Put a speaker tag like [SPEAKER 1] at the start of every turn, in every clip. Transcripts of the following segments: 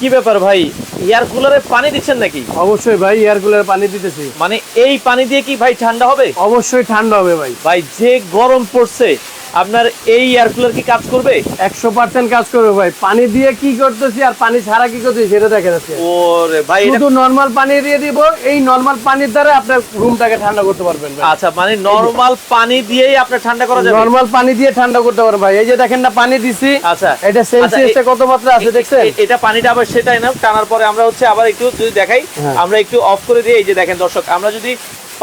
[SPEAKER 1] কি ব্যাপার ভাই? এয়ার কুলারে পানি দিচ্ছেন নাকি?
[SPEAKER 2] অবশ্যই ভাই এয়ার কুলারে পানি দিতেছি।
[SPEAKER 1] মানে এই পানি দিয়ে কি ভাই ঠান্ডা হবে?
[SPEAKER 2] অবশ্যই ঠান্ডা হবে ভাই।
[SPEAKER 1] ভাই যে গরম পড়ছে আপনার এই এয়ার কুলার কি কাজ করবে?
[SPEAKER 2] একশো পার্সেন্ট কাজ করবে ভাই। পানি দিয়ে কি করতেছি আর পানি ছাড়া কি করতেছি সেটা দেখা যাচ্ছে।
[SPEAKER 1] ওরে ভাই
[SPEAKER 2] শুধু নর্মাল পানি দিয়ে দিব এই নর্মাল পানির দ্বারা আপনার রুমটাকে ঠান্ডা করতে পারবেন
[SPEAKER 1] আচ্ছা মানে নরমাল পানি দিয়েই আপনার ঠান্ডা করা যাবে?
[SPEAKER 2] নর্মাল পানি দিয়ে ঠান্ডা করতে পারবেন ভাই। এই যে দেখেন না পানি দিছি।
[SPEAKER 1] আচ্ছা।
[SPEAKER 2] এটা সেলসিয়াসে
[SPEAKER 1] আচ্ছা,
[SPEAKER 2] কত মাত্রা আছে দেখছেন?
[SPEAKER 1] এটা পানিটা আবার সেটাই না টানার পরে আমরা হচ্ছে আবার একটু যদি দেখাই
[SPEAKER 2] হ্যাঁ।
[SPEAKER 1] আমরা একটু অফ করে দিয়ে এই যে দেখেন দর্শক আমরা যদি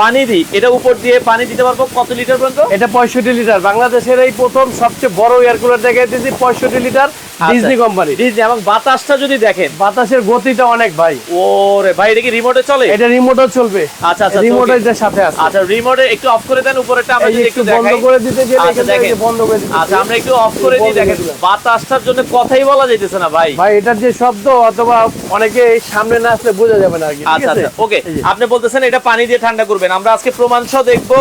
[SPEAKER 1] পানি দিই। এটা উপর দিয়ে পানি দিতে পারব? কত লিটার পর্যন্ত?
[SPEAKER 2] এটা পঁয়ষট্টি লিটার। বাংলাদেশের এই প্রথম সবচেয়ে বড় এয়ার কুলার দেখাই দিয়েছি পঁয়ষট্টি লিটার। ডিজনি কোম্পানি
[SPEAKER 1] ডিজনি এবং বাতাসটা যদি দেখেন।
[SPEAKER 2] বাতাসের গতিটা অনেক ভাই।
[SPEAKER 1] ওরে ভাই এটা কি রিমোটে চলে?
[SPEAKER 2] এটা রিমোটও চলবে।
[SPEAKER 1] আচ্ছা, আচ্ছা.
[SPEAKER 2] সাথে আছে।
[SPEAKER 1] আচ্ছা রিমোটে একটু অফ করে দেন উপরেটা আমরা যদি
[SPEAKER 2] একটু
[SPEAKER 1] একটু
[SPEAKER 2] বন্ধ করে দিতে গেলে
[SPEAKER 1] আচ্ছা, দেখেন।
[SPEAKER 2] বন্ধ করে দিতে
[SPEAKER 1] আচ্ছা আমরা একটু অফ করে দিই দেখেন। বাতাসটার জন্য কথাই বলা যাইতেছে না ভাই।
[SPEAKER 2] ভাই এটার যে শব্দ অথবা অনেকে সামনে না আসলে বোঝা যাবে না আর কি
[SPEAKER 1] আচ্ছা আচ্ছা ওকে। আপনি বলতেছেন এটা পানি দিয়ে ঠান্ডা করবেন। আমরা আজকে প্রমাণ সহ দেখব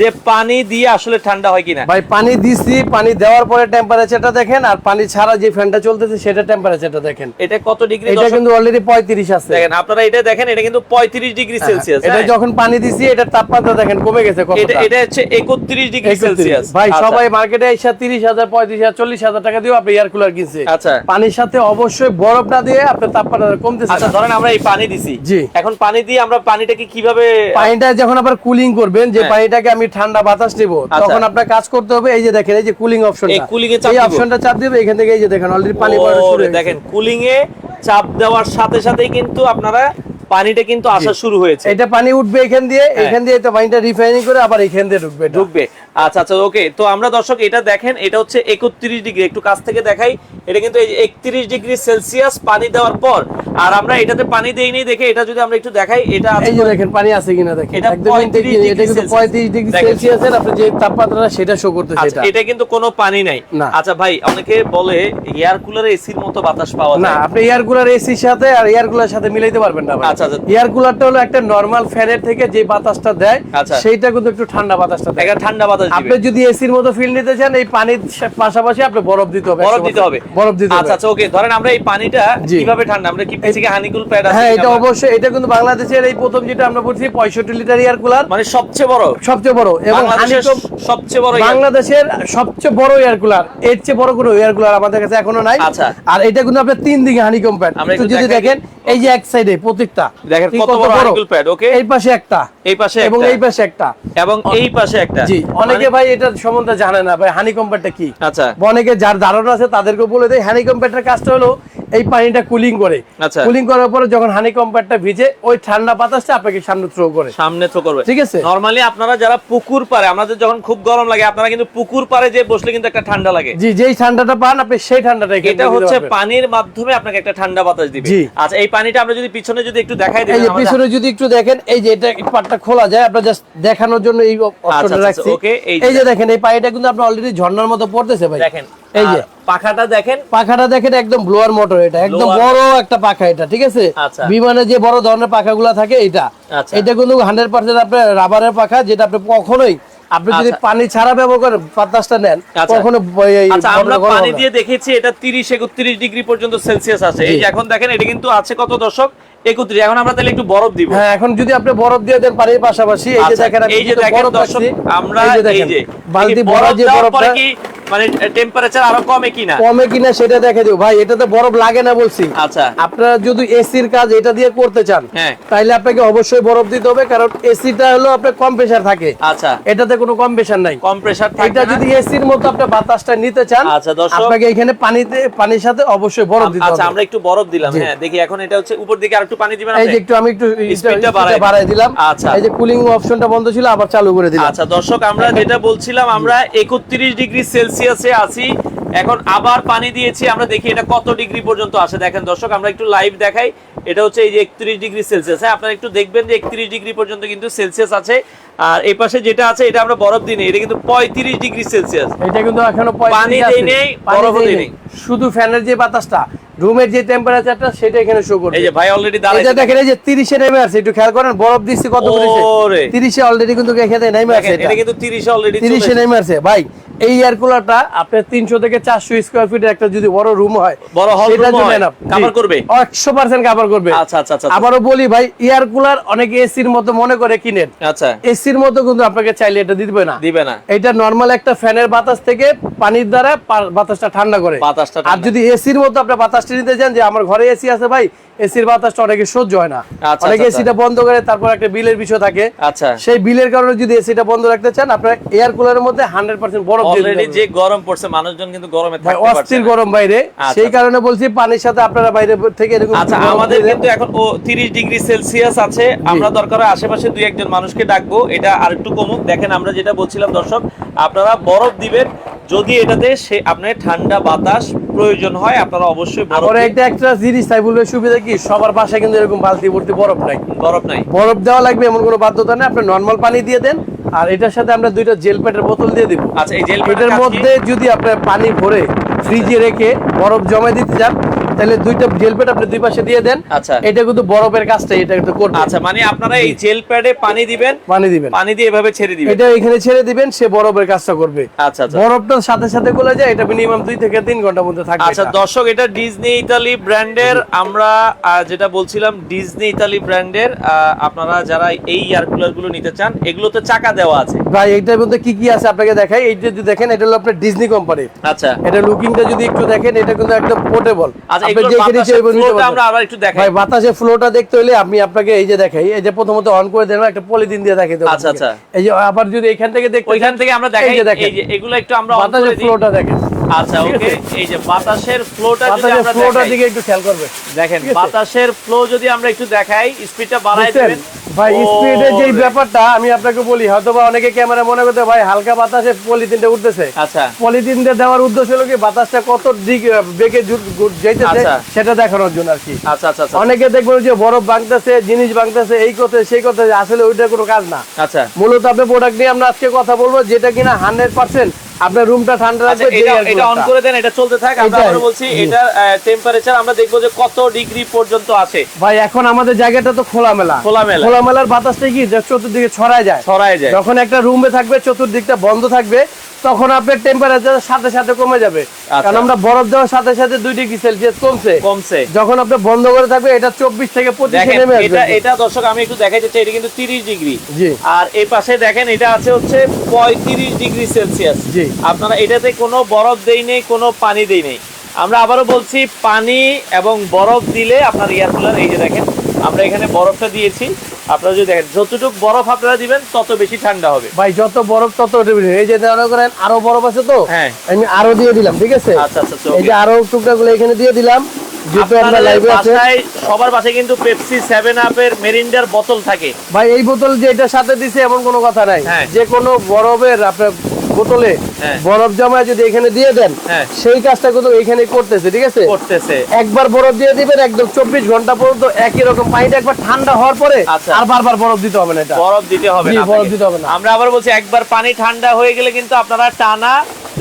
[SPEAKER 1] যে পানি দিয়ে আসলে ঠান্ডা হয় কিনা?
[SPEAKER 2] ভাই পানি দিছি পানি দেওয়ার পরে টেম্পারেচারটা দেখেন আর পানি ছাড়া যে ফ্যানটা চলতেছে সেটা টেম্পারেচারটা দেখেন।
[SPEAKER 1] এটা কত ডিগ্রি
[SPEAKER 2] এটা কিন্তু অলরেডি পঁয়ত্রিশ আছে।
[SPEAKER 1] দেখেন আপনারা এটা দেখেন এটা কিন্তু পঁয়ত্রিশ ডিগ্রি সেলসিয়াস
[SPEAKER 2] এটা যখন পানি দিছি এটার তাপমাত্রা দেখেন কমে গেছে
[SPEAKER 1] হ্যাঁ? এটা এটা হচ্ছে একত্রিশ ডিগ্রি সেলসিয়াস
[SPEAKER 2] ভাই সবাই মার্কেটে এসে তিরিশ হাজার পঁয়ত্রিশ হাজার চল্লিশ হাজার টাকা দিয়ে আপনি এয়ার কুলার কিনছে।
[SPEAKER 1] আচ্ছা।
[SPEAKER 2] পানির সাথে অবশ্যই বরফ না দিয়ে আপনার তাপমাত্রা কমতেছে।
[SPEAKER 1] আচ্ছা ধরেন আমরা এই পানি দিছি।
[SPEAKER 2] জি।
[SPEAKER 1] এখন পানি দিয়ে আমরা পানিটাকে কীভাবে
[SPEAKER 2] পানিটা যখন আবার কুলিং করবেন যে
[SPEAKER 1] হ্যাঁ।
[SPEAKER 2] পানিটাকে আমি ঠান্ডা বাতাস নিব
[SPEAKER 1] আচ্ছা।
[SPEAKER 2] তখন আপনার কাজ করতে হবে এই যে দেখেন এই যে কুলিং অপশন
[SPEAKER 1] এই কুলিং এ চাপ
[SPEAKER 2] এই অপশনটা চাপ দিবে এখান থেকে এই যে দেখেন অলরেডি পানি পড়া শুরু হয়েছে
[SPEAKER 1] দেখেন কুলিং এ চাপ দেওয়ার সাথে সাথেই কিন্তু আপনারা পানিটা কিন্তু আসা শুরু হয়েছে।
[SPEAKER 2] এটা পানি উঠবে এখান দিয়ে
[SPEAKER 1] হ্যাঁ।
[SPEAKER 2] এখান দিয়ে তো পানিটা রিফাইনিং করে আবার এখান দিয়ে ঢুকবে
[SPEAKER 1] ঢুকবে। আচ্ছা আচ্ছা ওকে তো আমরা দর্শক এটা দেখেন এটা হচ্ছে একত্রিশ ডিগ্রি একটু কাছ থেকে দেখাই এটা কিন্তু একত্রিশ ডিগ্রি সেলসিয়াস পানি দেওয়ার পর আর আমরা এটাতে পানি দেইনি দেখে এটা যদি আমরা একটু দেখাই এটা
[SPEAKER 2] এই যে দেখেন পানি আছে কিনা দেখেন।
[SPEAKER 1] এটা 35
[SPEAKER 2] এটা কিন্তু
[SPEAKER 1] সেলসিয়াস।
[SPEAKER 2] পঁয়ত্রিশ ডিগ্রি
[SPEAKER 1] দেখেন।
[SPEAKER 2] সেলসিয়াসের আপনি যে তাপমাত্রা সেটা শো করতেছে
[SPEAKER 1] আচ্ছা,
[SPEAKER 2] এটা।
[SPEAKER 1] এটা কিন্তু কোনো পানি নাই।
[SPEAKER 2] না।
[SPEAKER 1] আচ্ছা ভাই অনেকে বলে এয়ার কুলারে এসির মতো বাতাস পাওয়া
[SPEAKER 2] না আপনি এয়ার কুলার এসির সাথে আর এয়ার কুলার সাথে মিলাইতে পারবেন না
[SPEAKER 1] আচ্ছা, আচ্ছা।
[SPEAKER 2] এয়ার কুলারটা হলো একটা নরমাল ফ্যানের থেকে যে বাতাসটা দেয়
[SPEAKER 1] আচ্ছা।
[SPEAKER 2] সেইটা কিন্তু একটু ঠান্ডা বাতাসটা দেয়।
[SPEAKER 1] ঠান্ডা বাতাস
[SPEAKER 2] আপনি যদি এসির মতো ফিল নিতে চান এই পানির পাশাপাশি আপনি বরফ দিতে হবে
[SPEAKER 1] বরফ দিতে হবে।
[SPEAKER 2] বরফ দিতে হবে।
[SPEAKER 1] আচ্ছা আচ্ছা ওকে ধরেন আমরা এই পানিটা কীভাবে ঠান্ডা? আমরা কি পিছিয়ে হানিকুল প্যাড আছে
[SPEAKER 2] হ্যাঁ এটা অবশ্যই এটা কিন্তু বাংলাদেশের এই প্রথম যেটা আমরা বলছি পঁয়ষট্টি লিটার এয়ার কুলার।
[SPEAKER 1] মানে সবচেয়ে বড়?
[SPEAKER 2] সবচেয়ে বড়। এবং হানিকম
[SPEAKER 1] সবচেয়ে বড়
[SPEAKER 2] বাংলাদেশের সবচেয়ে বড় এয়ার কুলার। এর চেয়ে বড় কোনো এয়ার কুলার আমাদের কাছে এখনও নাই।
[SPEAKER 1] আচ্ছা।
[SPEAKER 2] আর এটা কিন্তু আপনার তিন দিকে হানিকম প্যাড একটু যদি দেখেন এই যে এক সাইডে প্রত্যেকটা
[SPEAKER 1] দেখেন কত বড় আঙ্গুল প্যাড ওকে
[SPEAKER 2] এই পাশে একটা।
[SPEAKER 1] এই পাশে
[SPEAKER 2] এবং এই পাশে একটা।
[SPEAKER 1] এবং এই পাশে একটা।
[SPEAKER 2] জি অনেকে
[SPEAKER 1] মানে-
[SPEAKER 2] ভাই এটা সম্বন্ধে জানে না। ভাই হানিকম প্যাডটা কি?
[SPEAKER 1] আচ্ছা।
[SPEAKER 2] অনেকে যার ধারণা আছে তাদেরকে বলে দেয় হানিকম প্যাডের কাজটা হলো এই পানিটা কুলিং করে।
[SPEAKER 1] আচ্ছা।
[SPEAKER 2] কুলিং করার পরে যখন হানিকম প্যাডটা ভিজে ওই ঠান্ডা বাতাসটা আপনাকে সামনে থ্রো করে।
[SPEAKER 1] সামনে তো করবে।
[SPEAKER 2] ঠিক আছে?
[SPEAKER 1] নরমালি আপনারা যারা পুকুর পারে আমাদের যখন খুব গরম লাগে আপনারা কিন্তু পুকুর পারে যে বসলে কিন্তু একটা ঠান্ডা লাগে।
[SPEAKER 2] জি যেই ঠান্ডাটা পান আপনি সেই ঠান্ডাটা
[SPEAKER 1] এটা হচ্ছে পানির মাধ্যমে আপনাকে একটা ঠান্ডা বাতাস দিবে। আচ্ছা এই পানিটা আমরা যদি পিছনে যদি একটু দেখাই দিই
[SPEAKER 2] এই পিছনে যদি একটু দেখেন এই যে এটা পাটটা খোলা যায় আপনার জাস্ট দেখানোর জন্য এই অপশনটা
[SPEAKER 1] আচ্ছা,
[SPEAKER 2] রাখছি।
[SPEAKER 1] okay, এই যে
[SPEAKER 2] দেখেন এই পানিটা কিন্তু আপনার অলরেডি ঝর্ণার মতো পড়তেছে ভাই।
[SPEAKER 1] দেখেন
[SPEAKER 2] এই যে।
[SPEAKER 1] পাখাটা দেখেন
[SPEAKER 2] পাখাটা দেখেন একদম ব্লোয়ার মোটর এটা একদম বড় একটা পাখা এটা ঠিক আছে
[SPEAKER 1] আচ্ছা।
[SPEAKER 2] বিমানে যে বড় ধরনের পাখাগুলো থাকে এটা
[SPEAKER 1] আচ্ছা।
[SPEAKER 2] এটা কিন্তু হান্ড্রেড পার্সেন্ট আপনার রাবারের পাখা যেটা আপনি কখনোই আপনি যদি
[SPEAKER 1] আচ্ছা।
[SPEAKER 2] পানি ছাড়া ব্যবহার করেন বাতাসটা নেন। কখনো
[SPEAKER 1] আমরা পানি দিয়ে দেখেছি এটা 30 31 ডিগ্রি পর্যন্ত সেলসিয়াস আছে এই যে এখন দেখেন এটা কিন্তু আছে কত দর্শক 31 এখন আমরা তাহলে একটু বরফ দিব।
[SPEAKER 2] হ্যাঁ এখন যদি আপনি বরফ দিয়ে দেন পানির পাশাপাশি এই যে
[SPEAKER 1] আচ্ছা,
[SPEAKER 2] দেখেন
[SPEAKER 1] এই যে দেখেন আমরা
[SPEAKER 2] এই যে দেখেন, বালতি
[SPEAKER 1] এই
[SPEAKER 2] ভরা যে
[SPEAKER 1] পরে
[SPEAKER 2] বরফটা
[SPEAKER 1] কি মানে টেম্পারেচার আরও কমে কিনা?
[SPEAKER 2] কমে কিনা সেটা দেখে দিও ভাই এটাতে বরফ লাগে না বলছি।
[SPEAKER 1] আচ্ছা।
[SPEAKER 2] আপনারা যদি এসির কাজ এটা দিয়ে করতে চান
[SPEAKER 1] হ্যাঁ।
[SPEAKER 2] তাহলে আপনাকে অবশ্যই বরফ দিতে হবে কারণ এসিটা হলো আপনার কম প্রেসার থাকে।
[SPEAKER 1] আচ্ছা।
[SPEAKER 2] এটাতে কোনো কম প্রেসার নাই।
[SPEAKER 1] কম প্রেসার
[SPEAKER 2] এটা যদি এসির মতো আপনি বাতাসটা নিতে চান
[SPEAKER 1] আচ্ছা, দর্শক।
[SPEAKER 2] আপনাকে এখানে পানিতে পানির সাথে অবশ্যই বরফ দিতে
[SPEAKER 1] আচ্ছা
[SPEAKER 2] হবে।
[SPEAKER 1] আমরা একটু বরফ দিলাম। হ্যাঁ দেখি এখন এটা হচ্ছে উপর দিকে আরেকটু পানি দিবেন
[SPEAKER 2] এই যে একটু আমি একটু
[SPEAKER 1] স্পিডটা বাড়াই
[SPEAKER 2] দিলাম।
[SPEAKER 1] আচ্ছা।
[SPEAKER 2] এই যে কুলিং অপশনটা বন্ধ ছিল আবার চালু করে দিলাম।
[SPEAKER 1] আচ্ছা দর্শক আমরা যেটা বলছিলাম আমরা একত্রিশ ডিগ্রি সেলসিয়াসে আছি। এখন আবার পানি দিয়েছি আমরা দেখি এটা কত ডিগ্রি পর্যন্ত আসে। দেখেন দর্শক আমরা একটু লাইভ দেখাই। এটা হচ্ছে এই যে একত্রিশ ডিগ্রি সেলসিয়াস। হ্যাঁ আপনারা একটু দেখবেন যে একত্রিশ ডিগ্রি পর্যন্ত কিন্তু সেলসিয়াস আছে। আর এই পাশে যেটা আছে এটা আমরা বরফ দিই এটা কিন্তু পঁয়ত্রিশ ডিগ্রি সেলসিয়াস।
[SPEAKER 2] এটা কিন্তু এখনও
[SPEAKER 1] পানি
[SPEAKER 2] 35
[SPEAKER 1] দেই নেই,
[SPEAKER 2] দেই
[SPEAKER 1] দেই
[SPEAKER 2] নেই। শুধু ফ্যানের যে বাতাসটা রুমের যে টেম্পারেচারটা সেটা এখানে শো করবে।
[SPEAKER 1] এই যে ভাই অলরেডি
[SPEAKER 2] দেখেন এই যে 30 এ নেমে আছে একটু খেয়াল করেন বরফ কত করেছে 30 এ অলরেডি কিন্তু নেমে আছে এটা।
[SPEAKER 1] কিন্তু 30 অলরেডি
[SPEAKER 2] 30 এ নেমে আছে ভাই এই এয়ার কুলারটা আপনার 300 থেকে 400 স্কয়ার ফিটের একটা যদি বড় রুম হয়
[SPEAKER 1] বড় হয়,
[SPEAKER 2] enough।
[SPEAKER 1] করবে?
[SPEAKER 2] 100% কভার করবে।
[SPEAKER 1] আচ্ছা আচ্ছা আচ্ছা
[SPEAKER 2] আবারও বলি ভাই এয়ার কুলার অনেকে এসির মতো মনে করে কিনেন।
[SPEAKER 1] আচ্ছা।
[SPEAKER 2] এসির মতো কিন্তু আপনাকে চাইলে এটা দিবে না।
[SPEAKER 1] দিবে না।
[SPEAKER 2] এটা নরমাল একটা ফ্যানের বাতাস থেকে পানির দ্বারা বাতাসটা ঠান্ডা করে।
[SPEAKER 1] বাতাসটা
[SPEAKER 2] আর যদি এসির মতো আপনি বাতাসটা নিতে চান যে আমার ঘরে এসি আছে ভাই এসির বাতাসটা অনেকে সহ্য হয় না।
[SPEAKER 1] আচ্ছা,
[SPEAKER 2] অনেকে
[SPEAKER 1] আচ্ছা।
[SPEAKER 2] এসিটা বন্ধ করে তারপর একটা বিলের বিষয় থাকে।
[SPEAKER 1] আচ্ছা।
[SPEAKER 2] সেই বিলের কারণে যদি এসিটা বন্ধ রাখতে চান আপনার এয়ার কুলারের মধ্যে হান্ড্রেড পার্সেন্ট বরফ দিয়ে
[SPEAKER 1] অলরেডি যে গরম পড়ছে মানুষজন কিন্তু গরমে থাকতে পারছে
[SPEAKER 2] অস্থির গরম বাইরে।
[SPEAKER 1] আচ্ছা,
[SPEAKER 2] সেই
[SPEAKER 1] আচ্ছা।
[SPEAKER 2] কারণে বলছি পানির সাথে আপনারা বাইরে থেকে এরকম
[SPEAKER 1] আচ্ছা আমাদের কিন্তু এখন ও 30 ডিগ্রি সেলসিয়াস আছে। আমরা দরকার আশেপাশে দুই একজন মানুষকে ডাকবো। এটা আর একটু কমুক। দেখেন আমরা যেটা বলছিলাম দর্শক আপনারা বরফ দিবেন। যদি এটাতে সে আপনার ঠান্ডা বাতাস প্রয়োজন হয় আপনারা অবশ্যই বরফ
[SPEAKER 2] একটা একটা জিনিস তাই বলবে সুবিধা কি? সবার বাসায় কিন্তু এরকম বালতি ভর্তি বরফ নাই।
[SPEAKER 1] বরফ নাই।
[SPEAKER 2] বরফ দেওয়া লাগবে এমন কোনো বাধ্যতা নেই আপনি নর্মাল পানি দিয়ে দেন আর এটার সাথে আমরা দুইটা জেল প্যাটের বোতল দিয়ে দিব।
[SPEAKER 1] আচ্ছা এই জেল
[SPEAKER 2] প্যাটের মধ্যে যদি আপনার পানি ভরে ফ্রিজে রেখে বরফ জমা দিতে চান তাহলে দুইটা জেল প্যাড আপনি দুই পাশে দিয়ে দেন।
[SPEAKER 1] আচ্ছা।
[SPEAKER 2] এটা কিন্তু বরফের কাজটা এটা কিন্তু
[SPEAKER 1] আচ্ছা মানে আপনারা এই জেল প্যাডে পানি দিবেন
[SPEAKER 2] পানি দিবেন।
[SPEAKER 1] পানি দিয়ে এভাবে ছেড়ে দিবেন।
[SPEAKER 2] এটা এখানে ছেড়ে দিবেন সে বরফের কাজটা করবে।
[SPEAKER 1] আচ্ছা আচ্ছা।
[SPEAKER 2] বরফটার সাথে সাথে গলে যায় এটা মিনিমাম দুই থেকে তিন ঘণ্টার মধ্যে থাকবে
[SPEAKER 1] আচ্ছা দর্শক এটা ডিজনি ইতালি ব্র্যান্ডের আমরা যেটা বলছিলাম ডিজনি ইতালি ব্র্যান্ডের আহ, আপনারা যারা এই এয়ার কুলারগুলো নিতে চান এগুলোতে চাকা দেওয়া আছে।
[SPEAKER 2] ভাই এইটার মধ্যে কি কি আছে আপনাকে দেখাই? এইটা যদি দেখেন এটা হলো আপনার ডিজনি কোম্পানি
[SPEAKER 1] আচ্ছা।
[SPEAKER 2] এটা লুকিংটা যদি একটু দেখেন এটা কিন্তু একদম পোর্টেবল
[SPEAKER 1] আচ্ছা এগুলোর বাতাসের flow-টা আমরা আবার একটু দেখাই।
[SPEAKER 2] ভাই বাতাসের ফ্লোটা দেখতে হলে আমি আপনাকে এই যে দেখাই এই যে প্রথমত অন করে দেন একটা পলিথিন দিয়ে দেখাই দেবো
[SPEAKER 1] আচ্ছা, আচ্ছা।
[SPEAKER 2] এই যে আবার যদি এখান থেকে দেখতে
[SPEAKER 1] ওইখান থেকে আমরা দেখাই এই যে এগুলো একটু আমরা
[SPEAKER 2] বাতাসের ফ্লোটা দেখেন।
[SPEAKER 1] আচ্ছা ওকে এই যে বাতাসের ফ্লোটা যদি আমরা
[SPEAKER 2] ফ্লোটার দিকে একটু খেয়াল করবে
[SPEAKER 1] দেখেন বাতাসের ফ্লো যদি আমরা একটু দেখাই স্পিডটা বাড়াই? দিবেন।
[SPEAKER 2] ভাই স্পিডের যে ব্যাপারটা আমি আপনাকে বলি হয়তো বা অনেকে ক্যামেরা মনে করতে ভাই হালকা বাতাসে পলিথিনটা উঠতেছে।
[SPEAKER 1] আচ্ছা।
[SPEAKER 2] পলিথিনটা দেওয়ার উদ্দেশ্য হলো কি বাতাসটা কত দিক বেগে যাইতেছে
[SPEAKER 1] আচ্ছা।
[SPEAKER 2] সেটা দেখানোর জন্য আর কি।
[SPEAKER 1] আচ্ছা আচ্ছা আচ্ছা।
[SPEAKER 2] অনেকে দেখবেন যে বরফ ভাঙতেছে জিনিস ভাঙতেছে এই কথা সেই কথা আসলে ওইটা কোনো কাজ না।
[SPEAKER 1] আচ্ছা।
[SPEAKER 2] মূলত আপনার প্রোডাক্ট নিয়ে আমরা আজকে কথা বলব যেটা কিনা হান্ড্রেড পার্সেন্ট আপনার রুমটা ঠান্ডা
[SPEAKER 1] আচ্ছা
[SPEAKER 2] রাখবে
[SPEAKER 1] এটা এটা অন করে দেন এটা চলতে থাক আমরা আবার বলছি। এটা টেম্পারেচার আমরা দেখব যে কত ডিগ্রি পর্যন্ত আছে।
[SPEAKER 2] ভাই এখন আমাদের জায়গাটা তো খোলামেলা।
[SPEAKER 1] খোলামেলা।
[SPEAKER 2] খোলামেলার বাতাসটা কি? যে চতুর্দিকে ছড়ায় যায়।
[SPEAKER 1] ছড়ায় যায়।
[SPEAKER 2] যখন একটা রুমে থাকবে চতুর্দিকটা বন্ধ থাকবে তখন আপনার টেম্পারেচার সাথে সাথে কমে যাবে।
[SPEAKER 1] আচ্ছা।
[SPEAKER 2] কারণ আমরা বরফ দেওয়ার সাথে সাথে দুই ডিগ্রি সেলসিয়াস কমছে।
[SPEAKER 1] কমছে।
[SPEAKER 2] যখন আপনি বন্ধ করে থাকবে এটা চব্বিশ থেকে পঁচিশে নেমে
[SPEAKER 1] এটা
[SPEAKER 2] আসবে।
[SPEAKER 1] এটা দর্শক আমি একটু দেখাই যাচ্ছি এটা কিন্তু 30 ডিগ্রি আর এই পাশে দেখেন এটা আছে হচ্ছে 35 ডিগ্রি সেলসিয়াস
[SPEAKER 2] জি।
[SPEAKER 1] আপনারা এটাতে কোনো বরফ দেই নেই কোনো পানি দেই নেই। আমরা আবারও বলছি পানি এবং বরফ দিলে আপনার এয়ার কুলার এই যে দেখেন আমরা এখানে বরফটা দিয়েছি। আপনারা যদি দেখেন যতটুকু বরফ আপনারা দিবেন তত বেশি ঠান্ডা হবে।
[SPEAKER 2] ভাই যত বরফ তত এই যে মনে করেন আরও বরফ আছে তো?
[SPEAKER 1] হ্যাঁ।
[SPEAKER 2] আমি আরও দিয়ে দিলাম ঠিক আছে?
[SPEAKER 1] আচ্ছা আচ্ছা আচ্ছা,
[SPEAKER 2] এই যে। আরও টুকরাগুলো এখানে দিয়ে দিলাম।
[SPEAKER 1] সবার পাশে কিন্তু পেপসি সেভেন আপের মেরিন্ডার বোতল থাকে।
[SPEAKER 2] ভাই এই বোতল যে এটার সাথে দিছে এমন কোনো কথা নাই।
[SPEAKER 1] হ্যাঁ।
[SPEAKER 2] যে কোনো বরফের আপনার বোতলে
[SPEAKER 1] হ্যাঁ।
[SPEAKER 2] বরফ জমায় যদি এখানে দিয়ে দেন
[SPEAKER 1] হ্যাঁ।
[SPEAKER 2] সেই কাজটা কিন্তু এখানে করতেছে ঠিক আছে
[SPEAKER 1] করতেছে
[SPEAKER 2] একবার বরফ দিয়ে দিবেন একদম চব্বিশ ঘণ্টা পর্যন্ত একই রকম পানিটা একবার ঠান্ডা হওয়ার পরে
[SPEAKER 1] আচ্ছা।
[SPEAKER 2] আর বারবার বরফ দিতে হবে না এটা
[SPEAKER 1] বরফ দিতে হবে না
[SPEAKER 2] বরফ দিতে হবে না।
[SPEAKER 1] আমরা আবার বলছি একবার পানি ঠান্ডা হয়ে গেলে কিন্তু আপনারা টানা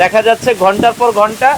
[SPEAKER 1] দেখা যাচ্ছে ঘণ্টার পর ঘণ্টা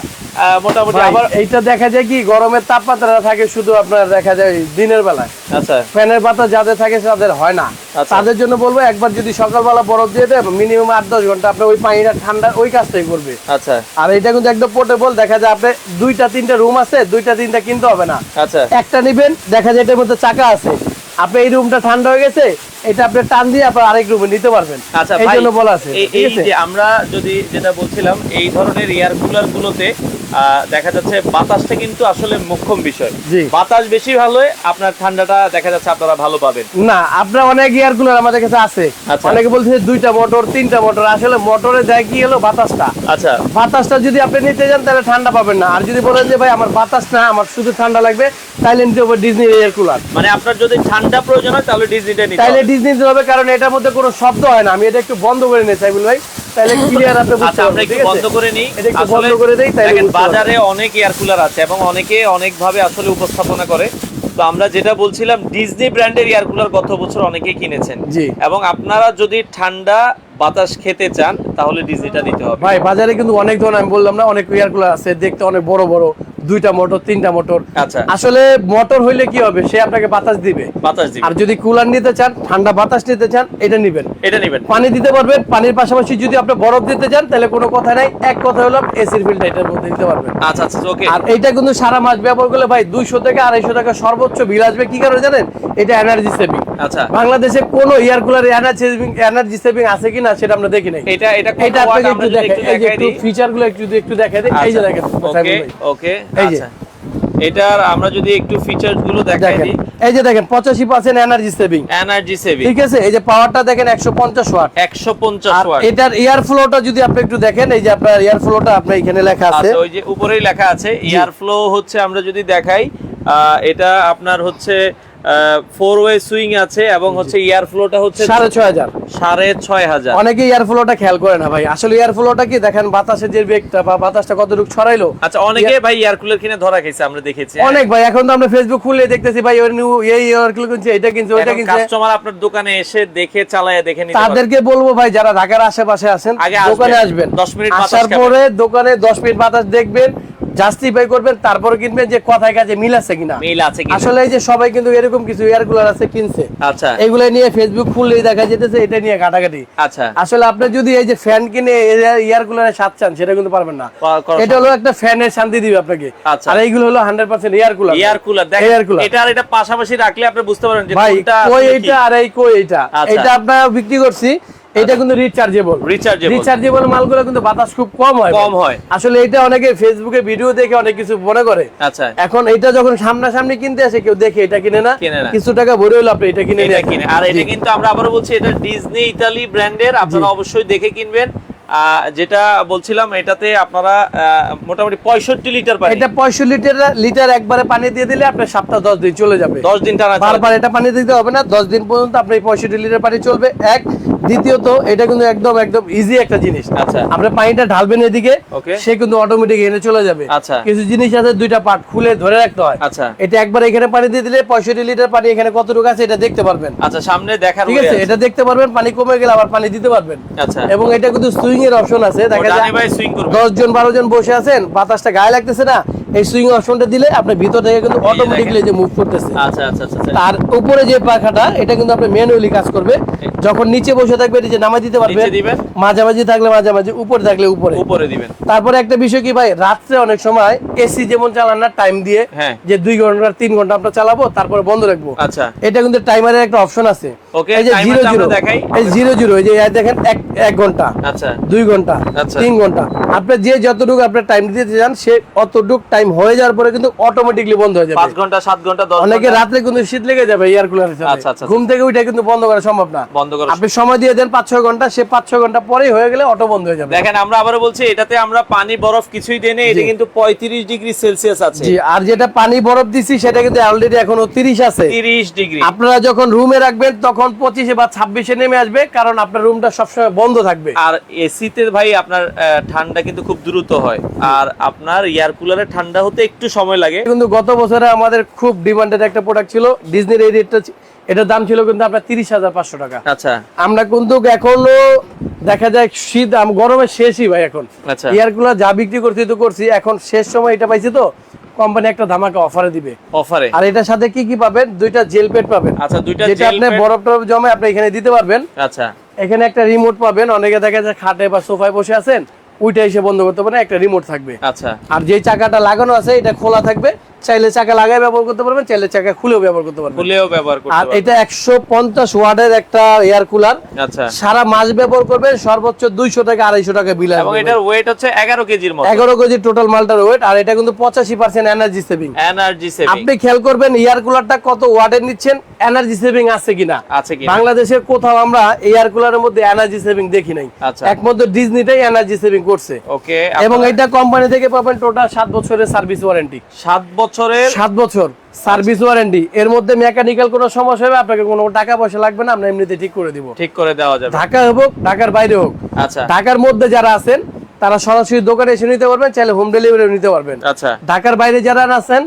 [SPEAKER 1] মোটামুটি আবার
[SPEAKER 2] এইটা দেখা যায় কি গরমের তাপমাত্রা থাকে শুধু আপনার দেখা যায় দিনের বেলায়।
[SPEAKER 1] আচ্ছা।
[SPEAKER 2] ফ্যানের পাতা যাদের থাকে তাদের হয় না।
[SPEAKER 1] আচ্ছা।
[SPEAKER 2] তাদের জন্য বলব একবার যদি সকালবেলা বরফ দিয়ে দেয় মিনিমাম আট দশ ঘণ্টা আপনার ওই পানিটা ঠান্ডা ওই কাজটাই করবে।
[SPEAKER 1] আচ্ছা।
[SPEAKER 2] আর এটা কিন্তু একদম পোর্টেবল দেখা যায় আপনি দুইটা তিনটা রুম আছে দুইটা তিনটা কিনতে হবে না।
[SPEAKER 1] আচ্ছা।
[SPEAKER 2] একটা নিবেন দেখা যায় এটার মধ্যে চাকা আছে। আপনি এই রুমটা ঠান্ডা হয়ে গেছে এটা আপনি টান দিয়ে আপনার আরেক রুমে নিতে পারবেন।
[SPEAKER 1] আচ্ছা
[SPEAKER 2] এই জন্য বলা আছে
[SPEAKER 1] এই-
[SPEAKER 2] ঠিক আছে?
[SPEAKER 1] যে আমরা যদি যেটা বলছিলাম এই ধরনের এয়ার কুলার গুলোতে দেখা যাচ্ছে বাতাসটা কিন্তু আসলে মুখ্যম বিষয়। বাতাস বেশি ভালো আপনার ঠান্ডাটা দেখা যাচ্ছে আপনারা ভালো পাবেন।
[SPEAKER 2] না আপনার অনেক এয়ার কুলার আমাদের কাছে আছে।
[SPEAKER 1] আচ্ছা।
[SPEAKER 2] অনেকে বলছে দুইটা মোটর তিনটা মোটর আসলে মোটরে দেয় কি হলো? বাতাসটা।
[SPEAKER 1] আচ্ছা।
[SPEAKER 2] বাতাসটা যদি আপনি নিতে যান তাহলে ঠান্ডা পাবেন না। আর যদি বলেন যে ভাই আমার বাতাস না আমার শুধু ঠান্ডা লাগবে তাইলে নিতে হবে ডিজনি এয়ার কুলার।
[SPEAKER 1] মানে আপনার যদি ঠান্ডা প্রয়োজন হয় তাহলে ডিজনিটা নিতে হবে।
[SPEAKER 2] ডিজনি হবে কারণ এটার মধ্যে কোনো শব্দ হয় না। আমি এটা একটু বন্ধ করে নিয়ে চাই ভাই। তাহলে ক্লিয়ার আপনি বুঝতে
[SPEAKER 1] আচ্ছা
[SPEAKER 2] পারবেন
[SPEAKER 1] বন্ধ করে নিই।
[SPEAKER 2] এটা একটু বন্ধ করে দেই তাহলে।
[SPEAKER 1] বাজারে অনেক এয়ার কুলার আছে এবং অনেকে অনেক ভাবে আসলে উপস্থাপনা করে। তো আমরা যেটা বলছিলাম ডিজনি ব্র্যান্ডের এয়ার কুলার গত বছর অনেকেই কিনেছেন।
[SPEAKER 2] জি।
[SPEAKER 1] এবং আপনারা যদি ঠান্ডা বাতাস খেতে চান তাহলে ডিজনিটা নিতে হবে।
[SPEAKER 2] ভাই বাজারে কিন্তু অনেক ধরনের আমি বললাম না অনেক এয়ার কুলার আছে দেখতে অনেক বড় বড়। দুইটা মোটর তিনটা মোটর।
[SPEAKER 1] আচ্ছা।
[SPEAKER 2] আসলে মোটর হইলে কি হবে? সে আপনাকে বাতাস দিবে।
[SPEAKER 1] বাতাস দিবে।
[SPEAKER 2] আর যদি কুলার নিতে চান ঠান্ডা বাতাস নিতে চান এটা নিবেন।
[SPEAKER 1] এটা নেবেন।
[SPEAKER 2] পানি দিতে পারবেন পানির পাশাপাশি যদি আপনি বরফ দিতে চান তাহলে কোনো কথা নাই। এক কথা হলো এসির বিলটা এটার মধ্যে দিতে পারবেন।
[SPEAKER 1] আচ্ছা আচ্ছা ওকে।
[SPEAKER 2] আর এটা কিন্তু সারা মাস ব্যবহার করলে ভাই দুইশো থেকে আড়াইশো টাকা সর্বোচ্চ বিল আসবে। কি কারণে জানেন? এটা এনার্জি সেভিং
[SPEAKER 1] আচ্ছা।
[SPEAKER 2] বাংলাদেশে কোনো air cooler energy saving energy saving আছে কিনা সেটা আমরা দেখি নাই।
[SPEAKER 1] এটা এটা
[SPEAKER 2] এটা আপনাকে একটু
[SPEAKER 1] যদি
[SPEAKER 2] এই যে
[SPEAKER 1] দেখাই
[SPEAKER 2] একটু
[SPEAKER 1] দিই।
[SPEAKER 2] ফিচারগুলো একটু একটু দেখাই দিই। এই যে দেখেন
[SPEAKER 1] ওকে ওকে আচ্ছা। এটার আমরা যদি একটু ফিচারসগুলো দেখাই দিই।
[SPEAKER 2] এই যে দেখেন পঁচাশি percent energy saving
[SPEAKER 1] energy saving
[SPEAKER 2] ঠিক আছে? এই যে পাওয়ারটা দেখেন একশো পঞ্চাশ ওয়াট
[SPEAKER 1] 150
[SPEAKER 2] আর
[SPEAKER 1] ওয়াট
[SPEAKER 2] এটার এয়ার ফ্লোটা যদি আপনি একটু দেখেন এই যে আপনার এয়ার ফ্লোটা আপনার এখানে লেখা আছে।
[SPEAKER 1] আচ্ছা ওই যে উপরেই লেখা আছে। এয়ার ফ্লো হচ্ছে আমরা যদি দেখাই এটা আপনার হচ্ছে ফোর ওয়ে সুইং আছে এবং হচ্ছে এয়ার ফ্লোটা হচ্ছে
[SPEAKER 2] সাড়ে ছয় হাজার
[SPEAKER 1] সাড়ে ছয় হাজার
[SPEAKER 2] অনেকে এয়ার ফ্লোটা খেয়াল করে না ভাই। আসলে এয়ার ফ্লোটা কি দেখেন যে বেগটা বা বাতাসটা কতটুকু ছড়াইলো?
[SPEAKER 1] আচ্ছা অনেকে ভাই এয়ার কুলার কিনে ধরা আমরা দেখেছি।
[SPEAKER 2] অনেক ভাই এখন তো আমরা ফেসবুক খুলে দেখতেছি ভাই ওই নিউ এই এয়ার কুলার কিনছে এটা কিনছে ওইটা কিনছে।
[SPEAKER 1] কাস্টমার আপনার দোকানে এসে দেখে চালায় দেখে নিতে
[SPEAKER 2] তাদেরকে বলব ভাই যারা ঢাকার আশেপাশে আছেন দোকানে
[SPEAKER 1] আসবেন।
[SPEAKER 2] আসবেন।
[SPEAKER 1] 10 মিনিট
[SPEAKER 2] আসার পরে দোকানে 10 মিনিট বাতাস দেখবেন জাস্টিফাই করবেন তারপরে কিনবেন যে কথায় কাজে মিল আছে কিনা।
[SPEAKER 1] মিল আছে কি
[SPEAKER 2] আসলে এই যে সবাই কিন্তু এরকম কিছু এয়ার কুলার আছে কিনছে।
[SPEAKER 1] আচ্ছা।
[SPEAKER 2] এগুলো নিয়ে ফেসবুক খুললেই দেখা যেতেছে এটা নিয়ে ঘাটাঘাটি।
[SPEAKER 1] আচ্ছা।
[SPEAKER 2] আসলে আপনি যদি এই যে ফ্যান কিনে এয়ার কুলারে স্বাদ চান সেটা কিন্তু পারবেন না। এটা হলো একটা ফ্যানের শান্তি দিবে আপনাকে।
[SPEAKER 1] আচ্ছা।
[SPEAKER 2] আর এইগুলো হলো hundred percent air cooler.
[SPEAKER 1] Air cooler. দেখেন
[SPEAKER 2] cooler।
[SPEAKER 1] এটা আর এটা পাশাপাশি রাখলে আপনি বুঝতে পারবেন যে
[SPEAKER 2] ভাই
[SPEAKER 1] কোনটা
[SPEAKER 2] কই। এইটা আর এই কই এইটা।
[SPEAKER 1] আচ্ছা।
[SPEAKER 2] এটা আপনারা বিক্রি করছি। এটা কিন্তু রিচার্জেবল
[SPEAKER 1] Rechargeable।
[SPEAKER 2] রিচার্জেবল মালগুলো কিন্তু বাতাস খুব কম হয়।
[SPEAKER 1] কম হয়।
[SPEAKER 2] আসলে এটা অনেকে ফেসবুকে ভিডিও দেখে অনেক কিছু মনে করে।
[SPEAKER 1] আচ্ছা।
[SPEAKER 2] এখন এটা যখন সামনাসামনি কিনতে আসে কেউ দেখে এটা কিনে না। কিছু টাকা ভরে হলো আপনি এটা কিনে
[SPEAKER 1] এটা কিনে। আর এটা কিন্তু আমরা আবারও বলছি এটা ডিজনি ইতালি ব্র্যান্ডের আপনারা অবশ্যই দেখে কিনবেন। যেটা বলছিলাম এটাতে আপনারা মোটামুটি পঁয়ষট্টি লিটার পানি।
[SPEAKER 2] এটা পঁয়ষট্টি লিটার লিটার একবারে পানি দিয়ে দিলে আপনার সপ্তাহ দশ দিন চলে যাবে।
[SPEAKER 1] দশ দিন টানা।
[SPEAKER 2] বারবার এটা পানি দিতে হবে না দশ দিন পর্যন্ত আপনি পঁয়ষট্টি লিটার পানি চলবে। এক দ্বিতীয়ত এটা কিন্তু একদম একদম ইজি একটা জিনিস।
[SPEAKER 1] আচ্ছা।
[SPEAKER 2] আপনি পানিটা ঢালবেন এদিকে সে কিন্তু অটোমেটিক এনে চলে যাবে।
[SPEAKER 1] আচ্ছা।
[SPEAKER 2] কিছু জিনিস আছে দুইটা পার্ট খুলে ধরে রাখতে হয়।
[SPEAKER 1] আচ্ছা।
[SPEAKER 2] এটা একবার এখানে পানি দিয়ে দিলে পঁয়ষট্টি লিটার পানি এখানে কতটুকু আছে এটা দেখতে পারবেন।
[SPEAKER 1] আচ্ছা সামনে দেখার
[SPEAKER 2] ঠিক আছে। এটা দেখতে পারবেন পানি কমে গেলে আবার পানি দিতে পারবেন।
[SPEAKER 1] আচ্ছা।
[SPEAKER 2] এবং এটা কিন্তু সুইং এর অপশন আছে দেখা যায়। দশ জন বারো জন বসে আছেন বাতাসটা গায়ে লাগতেছে না এই সুইং অপশনটা দিলে আপনার ভিতর থেকে কিন্তু
[SPEAKER 1] যে
[SPEAKER 2] অটোমেটিকলি যে মুভ করতেছে।
[SPEAKER 1] আচ্ছা আচ্ছা আচ্ছা আচ্ছা।
[SPEAKER 2] তার উপরে যে পাখাটা এটা কিন্তু আপনি ম্যানুয়ালি কাজ করবে। যখন নিচে বসে থাকবে নিচে নামাই দিতে পারবেন মাঝামাঝি থাকলে মাঝামাঝি উপরে থাকলে উপরে।
[SPEAKER 1] উপরে দিবেন।
[SPEAKER 2] তারপরে একটা বিষয় কি ভাই রাত্রে অনেক সময় এসি যেমন চালান না টাইম দিয়ে
[SPEAKER 1] হ্যাঁ।
[SPEAKER 2] যে দুই ঘণ্টা তিন ঘণ্টা আমরা চালাবো তারপরে বন্ধ রাখব।
[SPEAKER 1] আচ্ছা।
[SPEAKER 2] এটা কিন্তু টাইমারের একটা অপশন আছে।
[SPEAKER 1] Okay,
[SPEAKER 2] এই যে জিরো জিরো
[SPEAKER 1] দেখাই।
[SPEAKER 2] এই জিরো জিরো এই যে দেখেন এক এক ঘণ্টা
[SPEAKER 1] আচ্ছা।
[SPEAKER 2] দুই ঘণ্টা
[SPEAKER 1] আচ্ছা।
[SPEAKER 2] তিন ঘণ্টা। আপনি যে যতটুকু আপনার টাইম দিতে চান সে অতটুকু টাইম হয়ে যাওয়ার পরে কিন্তু অটোমেটিকলি বন্ধ হয়ে যাবে।
[SPEAKER 1] পাঁচ ঘণ্টা সাত ঘণ্টা দশ
[SPEAKER 2] অনেকে রাত্রে কিন্তু শীত লেগে যাবে এয়ার
[SPEAKER 1] আচ্ছা, আচ্ছা, আচ্ছা।
[SPEAKER 2] ঘুম থেকে উঠে কিন্তু বন্ধ করা সম্ভব না।
[SPEAKER 1] বন্ধ করো
[SPEAKER 2] আপনি সময় দিয়ে দেন পাঁচ ছয় ঘণ্টা সে পাঁচ ছয় ঘণ্টা পরেই হয়ে গেলে অটো বন্ধ হয়ে যাবে।
[SPEAKER 1] দেখেন আমরা আবারও বলছি এটাতে আমরা পানি বরফ কিছুই দেই না এটা কিন্তু পঁয়ত্রিশ ডিগ্রি সেলসিয়াস আছে।
[SPEAKER 2] জি আর যেটা পানি বরফ দিছি সেটা কিন্তু অলরেডি এখনও তিরিশ আছে।
[SPEAKER 1] তিরিশ ডিগ্রি।
[SPEAKER 2] আপনারা যখন রুমে রাখবেন তখন পঁচিশে বা ছাব্বিশে নেমে আসবে কারণ আপনার রুমটা সবসময় বন্ধ থাকবে।
[SPEAKER 1] আর এসিতে ভাই আপনার ঠান্ডা কিন্তু খুব দ্রুত হয়। আর আপনার এয়ার কুলারে ঠান্ডা হতে একটু সময় লাগে।
[SPEAKER 2] কিন্তু গত বছরে আমাদের খুব ডিমান্ডেড একটা প্রোডাক্ট ছিল ডিজনির এই রেটটা এটার দাম ছিল কিন্তু আপনার তিরিশ হাজার পাঁচশো টাকা।
[SPEAKER 1] আচ্ছা।
[SPEAKER 2] আমরা কিন্তু এখনও দেখা যায় শীত গরমের শেষই ভাই এখন।
[SPEAKER 1] আচ্ছা।
[SPEAKER 2] এয়ার কুলার যা বিক্রি করছি তো করছি। এখন শেষ সময় এটা পাইছি তো কোম্পানি একটা ধামাকা অফারে দিবে।
[SPEAKER 1] অফারে
[SPEAKER 2] আর এটার সাথে কি কি পাবেন? দুইটা জেল পেট পাবেন।
[SPEAKER 1] আচ্ছা দুইটা
[SPEAKER 2] যেটা আপনি বরফ টরফ জমে আপনি এখানে দিতে পারবেন।
[SPEAKER 1] আচ্ছা।
[SPEAKER 2] এখানে একটা রিমোট পাবেন। অনেকে দেখা যায় খাটে বা সোফায় বসে আছেন ওইটা এসে বন্ধ করতে পারেন একটা রিমোট থাকবে।
[SPEAKER 1] আচ্ছা।
[SPEAKER 2] আর যে চাকাটা লাগানো আছে এটা খোলা থাকবে। চাইলে চাকা লাগাই ব্যবহার করতে পারবেন চাইলে চাকা খুলেও ব্যবহার করতে পারবেন।
[SPEAKER 1] খুলেও ব্যবহার করতে
[SPEAKER 2] আর এটা একশো পঞ্চাশ ওয়াটের একটা এয়ার কুলার।
[SPEAKER 1] আচ্ছা।
[SPEAKER 2] সারা মাস ব্যবহার করবেন সর্বোচ্চ দুইশো টাকা আড়াইশো টাকা বিল
[SPEAKER 1] এবং এটার ওয়েট হচ্ছে এগারো কেজির মতো।
[SPEAKER 2] এগারো কেজি টোটাল মালটার ওয়েট আর এটা কিন্তু পঁচাশি percent energy saving
[SPEAKER 1] energy saving
[SPEAKER 2] আপনি খেয়াল করবেন এয়ার কুলারটা কত ওয়াটের নিচ্ছেন এনার্জি সেভিং আছে কিনা।
[SPEAKER 1] আছে কি
[SPEAKER 2] বাংলাদেশের কোথাও আমরা এয়ার কুলারের মধ্যে এনার্জি সেভিং দেখি নাই।
[SPEAKER 1] আচ্ছা।
[SPEAKER 2] একমাত্র ডিজনিটাই এনার্জি সেভিং করছে।
[SPEAKER 1] ওকে
[SPEAKER 2] এবং এটা কোম্পানি থেকে পাবেন টোটাল সাত বছরের সার্ভিস ওয়ারেন্টি
[SPEAKER 1] সাত বছরের
[SPEAKER 2] সাত বছর সার্ভিস ওয়ারেন্টি। এর মধ্যে মেকানিক্যাল কোনো সমস্যা হবে আপনাকে কোনো টাকা পয়সা লাগবে না আমরা এমনিতে ঠিক করে দিব।
[SPEAKER 1] ঠিক করে দেওয়া যাবে।
[SPEAKER 2] ঢাকা হোক ঢাকার বাইরে হোক।
[SPEAKER 1] আচ্ছা।
[SPEAKER 2] ঢাকার মধ্যে যারা আছেন তারা সরাসরি দোকানে এসে নিতে পারবেন চাইলে হোম ডেলিভারি নিতে পারবেন।
[SPEAKER 1] আচ্ছা।
[SPEAKER 2] ঢাকার বাইরে যারা আছেন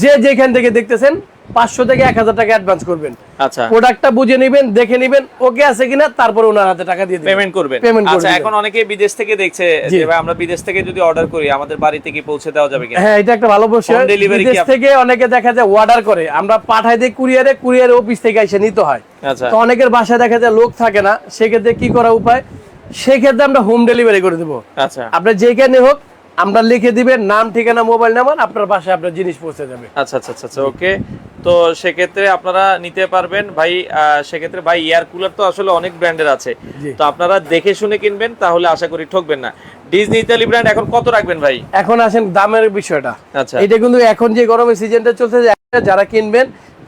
[SPEAKER 2] যে যেখান থেকে দেখতেছেন পাঁচশো থেকে এক হাজার টাকা অ্যাডভান্স করবেন।
[SPEAKER 1] আচ্ছা।
[SPEAKER 2] প্রোডাক্টটা বুঝে নেবেন দেখে নেবেন ওকে আছে কিনা তারপরে ওনার হাতে টাকা দিয়ে
[SPEAKER 1] পেমেন্ট করবেন।
[SPEAKER 2] করে
[SPEAKER 1] আচ্ছা এখন অনেকে বিদেশ থেকে দেখছে। যে ভাই আমরা বিদেশ থেকে যদি অর্ডার করি আমাদের বাড়িতে কি পৌঁছে দেওয়া যাবে কিনা?
[SPEAKER 2] হ্যাঁ এটা একটা ভালো
[SPEAKER 1] delivery কি
[SPEAKER 2] বিদেশ থেকে অনেকে দেখা যায় অর্ডার করে। আমরা পাঠাই দিই কুরিয়ারে কুরিয়ার অফিস থেকে এসে নিতে হয়।
[SPEAKER 1] আচ্ছা।
[SPEAKER 2] তো অনেকের বাসায় দেখা যায় লোক থাকে না সেক্ষেত্রে কি করা উপায়? সেক্ষেত্রে আমরা হোম ডেলিভারি করে দেবো।
[SPEAKER 1] আচ্ছা।
[SPEAKER 2] আপনার যেখানে হোক আমরা লিখে দিবেন নাম ঠিকানা মোবাইল নাম্বার আপনার বাসায় আপনার জিনিস পৌঁছে যাবে।
[SPEAKER 1] আচ্ছা আচ্ছা আচ্ছা আচ্ছা ওকে তো সেক্ষেত্রে আপনারা নিতে পারবেন। ভাই সেক্ষেত্রে ভাই এয়ার কুলার তো আসলে অনেক ব্র্যান্ডের আছে। তো আপনারা দেখে শুনে কিনবেন তাহলে আশা করি ঠকবেন না। ডিজনি ইতালি ব্র্যান্ড এখন কত রাখবেন ভাই?
[SPEAKER 2] এখন আসেন দামের বিষয়টা।
[SPEAKER 1] আচ্ছা।
[SPEAKER 2] এটা কিন্তু এখন যে গরমের সিজনটা চলছে যারা কিনবেন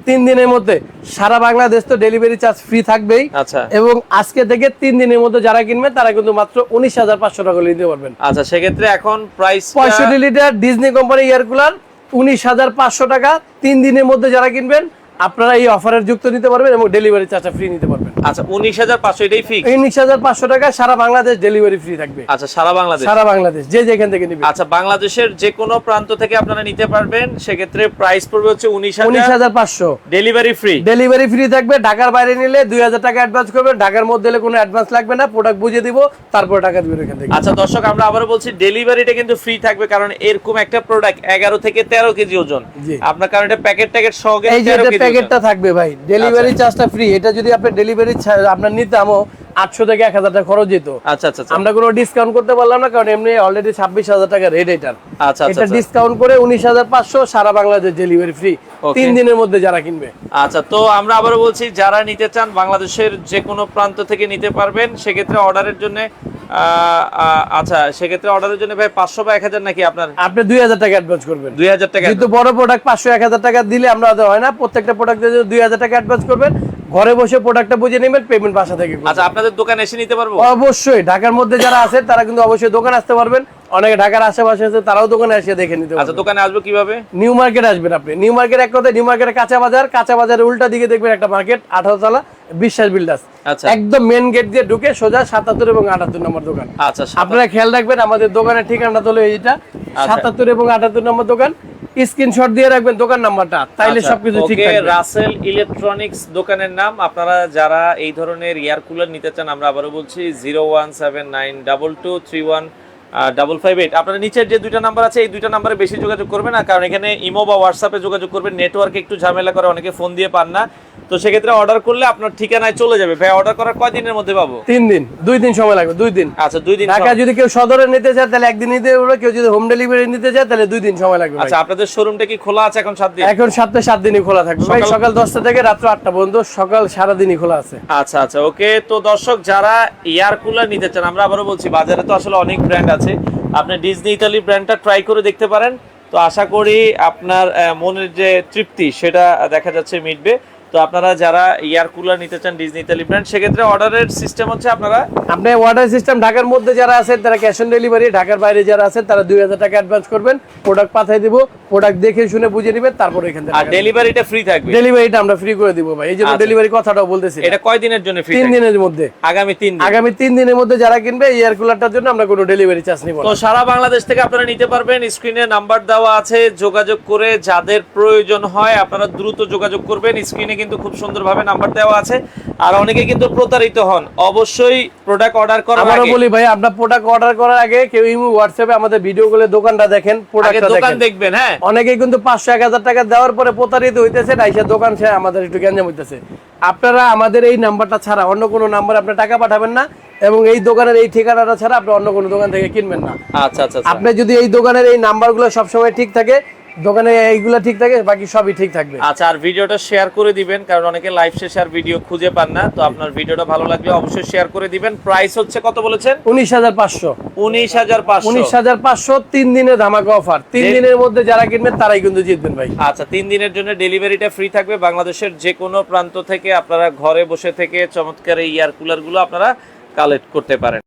[SPEAKER 2] তিন দিনের মধ্যে সারা বাংলাদেশ তো ডেলিভারি চার্জ ফ্রি থাকবেই।
[SPEAKER 1] আচ্ছা।
[SPEAKER 2] এবং আজকে থেকে তিন দিনের মধ্যে যারা কিনবেন তারা কিন্তু মাত্র উনিশ হাজার পাঁচশো টাকা নিতে পারবেন।
[SPEAKER 1] আচ্ছা সেক্ষেত্রে এখন প্রাইস
[SPEAKER 2] পঁয়ষট্টি litre Disney company air cooler উনিশ হাজার পাঁচশো টাকা তিন দিনের মধ্যে যারা কিনবেন আপনারা এই অফারের যুক্ত নিতে পারবেন এবং ডেলিভারি চার্জটা ফ্রি নিতে পারবেন।
[SPEAKER 1] আচ্ছা উনিশ হাজার পাঁচশো এটাই ফিক্স
[SPEAKER 2] উনিশ হাজার পাঁচশো টাকা সারা বাংলাদেশ ডেলিভারি ফ্রি থাকবে।
[SPEAKER 1] আচ্ছা সারা বাংলাদেশ?
[SPEAKER 2] সারা বাংলাদেশ যে যেখান থেকে নিবে।
[SPEAKER 1] আচ্ছা বাংলাদেশের যে কোনো প্রান্ত থেকে আপনারা নিতে পারবেন সেক্ষেত্রে প্রাইস পড়বে হচ্ছে উনিশ
[SPEAKER 2] উনিশ
[SPEAKER 1] হাজার
[SPEAKER 2] পাঁচশো।
[SPEAKER 1] ডেলিভারি ফ্রি
[SPEAKER 2] ডেলিভারি ফ্রি থাকবে ঢাকার বাইরে নিলে দুই হাজার টাকা অ্যাডভান্স করবেন ঢাকার মধ্যে হলে কোনো অ্যাডভান্স লাগবে না প্রোডাক্ট বুঝে দিব তারপর টাকা দিবেন এখান থেকে।
[SPEAKER 1] আচ্ছা দর্শক আমরা আবারও বলছি ডেলিভারিটা কিন্তু ফ্রি থাকবে কারণ এরকম একটা প্রোডাক্ট এগারো থেকে তেরো কেজি ওজন। আপনার কারণ এটা প্যাকেট ট্যাকেট সহগে
[SPEAKER 2] এই যে
[SPEAKER 1] 13
[SPEAKER 2] এটা
[SPEAKER 1] কেজি
[SPEAKER 2] প্যাকেটটা থাকবে ভাই। ডেলিভারি চার্জটা ফ্রি এটা যদি আপনি ডেলিভারি আপনার নিতামও আটশো থেকে এক হাজার টাকা খরচ যেত।
[SPEAKER 1] আচ্ছা আচ্ছা আচ্ছা।
[SPEAKER 2] আমরা কোনো ডিসকাউন্ট করতে পারলাম না কারণ এমনি অলরেডি ছাব্বিশ হাজার টাকা রেট এটার।
[SPEAKER 1] আচ্ছা আচ্ছা
[SPEAKER 2] এটা
[SPEAKER 1] আচ্ছা।
[SPEAKER 2] ডিসকাউন্ট করে উনিশ হাজার পাঁচশো সারা বাংলাদেশ ডেলিভারি ফ্রি তিন দিনের মধ্যে যারা কিনবে।
[SPEAKER 1] আচ্ছা তো আমরা আবারও বলছি যারা নিতে চান বাংলাদেশের যে কোনো প্রান্ত থেকে নিতে পারবেন সেক্ষেত্রে অর্ডারের জন্য আচ্ছা সেক্ষেত্রে অর্ডারের জন্য ভাই পাঁচশো বা এক হাজার নাকি আপনার?
[SPEAKER 2] আপনি দুই হাজার টাকা অ্যাডভান্স করবেন।
[SPEAKER 1] দুই হাজার টাকা
[SPEAKER 2] কিন্তু বড় প্রোডাক্ট পাঁচশো এক হাজার টাকা দিলে আমরা হয় না। প্রত্যেকটা প্রোডাক্টের জন্য দুই হাজার টাকা অ্যাডভান্স করবেন ঘরে বসে প্রোডাক্টটা বুঝে নেবেন পেমেন্ট বাসা থেকে
[SPEAKER 1] আচ্ছা আপনাদের দোকানে এসে নিতে পারব?
[SPEAKER 2] অবশ্যই ঢাকার মধ্যে যারা আছে তারা কিন্তু অবশ্যই দোকান আসতে পারবেন। অনেকে ঢাকার আশেপাশে আছে তারাও দোকানে এসে দেখে নিতে
[SPEAKER 1] আচ্ছা দোকানে আসব কীভাবে?
[SPEAKER 2] নিউ মার্কেট আসবেন আপনি। নিউ মার্কেট এক কথা নিউ মার্কেটের কাঁচা বাজার কাঁচা বাজারের উল্টা দিকে দেখবেন একটা মার্কেট আঠারো তলা বিশ্বাস বিল্ডার্স।
[SPEAKER 1] আচ্ছা।
[SPEAKER 2] একদম মেন গেট দিয়ে ঢুকে সোজা সাতাত্তর এবং আটাত্তর নম্বর দোকান।
[SPEAKER 1] আচ্ছা
[SPEAKER 2] আপনারা খেয়াল রাখবেন আমাদের দোকানের ঠিকানাটা হলো এইটা।
[SPEAKER 1] আচ্ছা।
[SPEAKER 2] সাতাত্তর এবং আটাত্তর নম্বর দোকান। স্ক্রিনশট দিয়ে রাখবেন দোকান নাম্বারটা তাইলে
[SPEAKER 1] আচ্ছা,
[SPEAKER 2] সবকিছু ঠিক থাকবে।
[SPEAKER 1] রাসেল ইলেকট্রনিক্স দোকানের নাম। আপনারা যারা এই ধরনের এয়ার কুলার নিতে চান আমরা আবারও বলছি zero one seven nine double five eight আপনারা নিচের যে দুইটা নাম্বার আছে এই দুইটা নাম্বারে বেশি যোগাযোগ করবেন। না কারণ এখানে ইমো বা হোয়াটসঅ্যাপে যোগাযোগ করবেন নেটওয়ার্কে একটু ঝামেলা করে অনেকে ফোন দিয়ে পান না। তো সেক্ষেত্রে অর্ডার করলে আপনার ঠিকানায় চলে যাবে। ভাই অর্ডার করার কয় দিনের মধ্যে পাবো?
[SPEAKER 2] তিন দিন। দুই দিন সময় লাগবে দুই দিন।
[SPEAKER 1] আচ্ছা দুই দিন
[SPEAKER 2] ঢাকা যদি কেউ সদরে নিতে চায় তাহলে একদিন নিতে পারবে কেউ যদি হোম ডেলিভারি নিতে চায় তাহলে দুই দিন সময় লাগবে
[SPEAKER 1] আচ্ছা আপনাদের শোরুমটা কি খোলা আছে এখন সাত দিন?
[SPEAKER 2] এখন সাতটা সাত দিনই খোলা থাকবে। ভাই
[SPEAKER 1] সকাল-
[SPEAKER 2] দশটা থেকে রাত্র আটটা পর্যন্ত সকাল সারাদিনই খোলা আছে।
[SPEAKER 1] আচ্ছা আচ্ছা ওকে। তো দর্শক যারা এয়ার কুলার নিতে চান আমরা আবারও বলছি বাজারে তো আসলে অনেক ব্র্যান্ড আছে। আপনি ডিজনি ইতালি ব্র্যান্ডটা ট্রাই করে দেখতে পারেন। তো আশা করি আপনার মনের যে তৃপ্তি, সেটা দেখা যাচ্ছে মিটবে। তো আপনারা যারা এয়ার কুলার নিতে চান ডিজনি ইতালি ব্র্যান্ড সেক্ষেত্রে অর্ডারের সিস্টেম হচ্ছে আপনারা
[SPEAKER 2] আপনি অর্ডার সিস্টেম ঢাকার মধ্যে যারা আছেন তারা ক্যাশ অন ডেলিভারি ঢাকার বাইরে যারা আছেন তারা দুই হাজার টাকা অ্যাডভান্স করবেন। প্রোডাক্ট পাঠিয়ে দিব প্রোডাক্ট দেখে শুনে বুঝে নেবেন তারপর এখান থেকে আর
[SPEAKER 1] ডেলিভারিটা ফ্রি থাকবে।
[SPEAKER 2] ডেলিভারিটা আমরা ফ্রি করে দিব ভাই। এই জন্য
[SPEAKER 1] আচ্ছা।
[SPEAKER 2] ডেলিভারি কথাটাও বলতেছি
[SPEAKER 1] এটা কয় দিনের জন্য ফ্রি
[SPEAKER 2] তিন দিনের মধ্যে।
[SPEAKER 1] আগামী তিন দিন।
[SPEAKER 2] আগামী তিন দিনের মধ্যে যারা কিনবে এয়ার কুলারটার জন্য আমরা কোনো ডেলিভারি চার্জ নিব না।
[SPEAKER 1] তো সারা বাংলাদেশ থেকে আপনারা নিতে পারবেন। স্ক্রিনে নাম্বার দেওয়া আছে। যোগাযোগ করে যাদের প্রয়োজন হয় আপনারা দ্রুত যোগাযোগ করবেন। স্ক্রিনে কিন্তু খুব সুন্দরভাবে নাম্বার দেওয়া আছে। আর অনেকে কিন্তু প্রতারিত হন। অবশ্যই প্রোডাক্ট অর্ডার করার
[SPEAKER 2] আবারও বলি ভাই আপনার প্রোডাক্ট অর্ডার করার আগে কেউ ইমো হোয়াটসঅ্যাপে আমাদের ভিডিও গুলো দোকানটা দেখেন প্রোডাক্টটা
[SPEAKER 1] দোকান দেখবেন হ্যাঁ।
[SPEAKER 2] অনেকেই কিন্তু পাঁচশো এক হাজার টাকা দেওয়ার পরে প্রতারিত হইতেছে আইসা দোকান সে আমাদের একটু গ্যাঞ্জাম হইতেছে। আপনারা আমাদের এই নাম্বারটা ছাড়া অন্য কোনো নাম্বার আপনি টাকা পাঠাবেন না এবং এই দোকানের এই ঠিকানাটা ছাড়া আপনি অন্য কোনো দোকান থেকে কিনবেন না।
[SPEAKER 1] আচ্ছা আচ্ছা আচ্ছা।
[SPEAKER 2] আপনি যদি এই দোকানের এই নাম্বারগুলো সবসময় ঠিক থাকে দোকানে এইগুলো ঠিক থাকে বাকি সবই ঠিক থাকবে।
[SPEAKER 1] আচ্ছা আর ভিডিওটা শেয়ার করে দিবেন কারণ অনেকে লাইভ শেষে আর ভিডিও খুঁজে পান না তো আপনার ভিডিওটা ভালো লাগলে অবশ্যই শেয়ার করে দিবেন। প্রাইস হচ্ছে কত বলেছেন?
[SPEAKER 2] উনিশ হাজার পাঁচশো।
[SPEAKER 1] উনিশ হাজার পাঁচশো।
[SPEAKER 2] উনিশ হাজার পাঁচশো তিন দিনের ধামাকা অফার তিন দিনের মধ্যে যারা কিনবেন তারাই কিন্তু জিতবেন ভাই।
[SPEAKER 1] আচ্ছা তিন দিনের জন্য ডেলিভারিটা ফ্রি থাকবে। বাংলাদেশের যে কোনো প্রান্ত থেকে আপনারা ঘরে বসে থেকে চমৎকার এই এয়ার কুলারগুলো আপনারা কালেক্ট করতে পারেন।